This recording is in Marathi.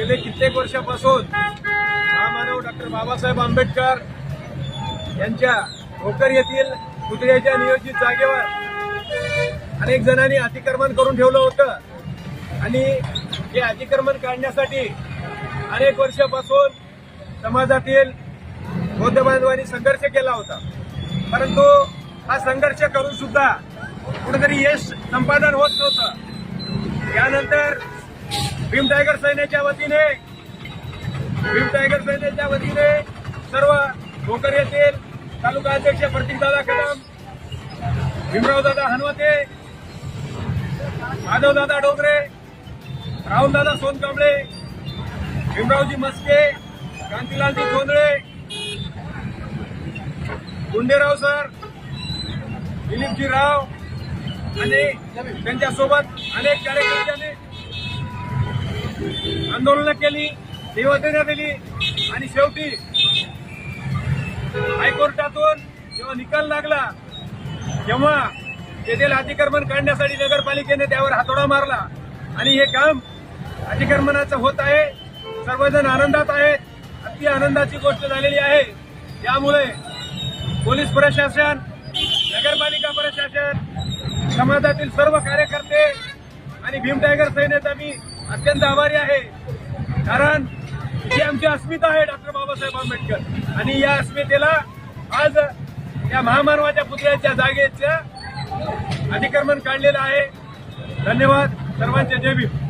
अनेक वर्षापासून महामानव डॉक्टर बाबासाहेब आंबेडकर यांच्या भोकर येथील पुतळ्याच्या नियोजित जागेवर अनेक जणांनी अतिक्रमण करून ठेवलं होतं. आणि हे अतिक्रमण काढण्यासाठी अनेक वर्षापासून समाजातील बौद्ध बांधवांनी संघर्ष केला होता. परंतु हा संघर्ष करून सुद्धा कुठेतरी यश संपादन होत नव्हतं. यानंतर भीम टायगर सैन्याच्या वतीने भीम टायगर सैन्याच्या वतीने सर्व भोकर येथील तालुका अध्यक्ष प्रतीकदादा कदम भीमरावदादा हनवते माधवदादा डोंगरे राहुलदादा सोनकांबळे भीमरावजी मस्के कांतीलालजी धोंदळे गुंडेराव सर दिलीपजी राव आणि त्यांच्यासोबत अनेक कार्यकर्त्यांनी आंदोलनं केली निवेदनं दिली आणि शेवटी हायकोर्टातून जेव्हा निकाल लागला तेव्हा तेथील अतिक्रमण काढण्यासाठी नगरपालिकेने त्यावर हातोडा मारला. आणि हे काम अतिक्रमणाचं होत आहे. सर्वजण आनंदात आहेत. अति आनंदाची गोष्ट झालेली आहे. त्यामुळे पोलीस प्रशासन नगरपालिका प्रशासन समाजातील सर्व कार्यकर्ते आणि भीम टायगर सैन्याचा मी अत्यंत आभारी आहे. कारण ही आमची अस्मिता आहे डॉक्टर बाबासाहेब आंबेडकर. आणि या अस्मितेला आज या महामानवाच्या पुतळ्याच्या जागेचं अतिक्रमण काढलेलं आहे. धन्यवाद सर्वांचे. जय भीम.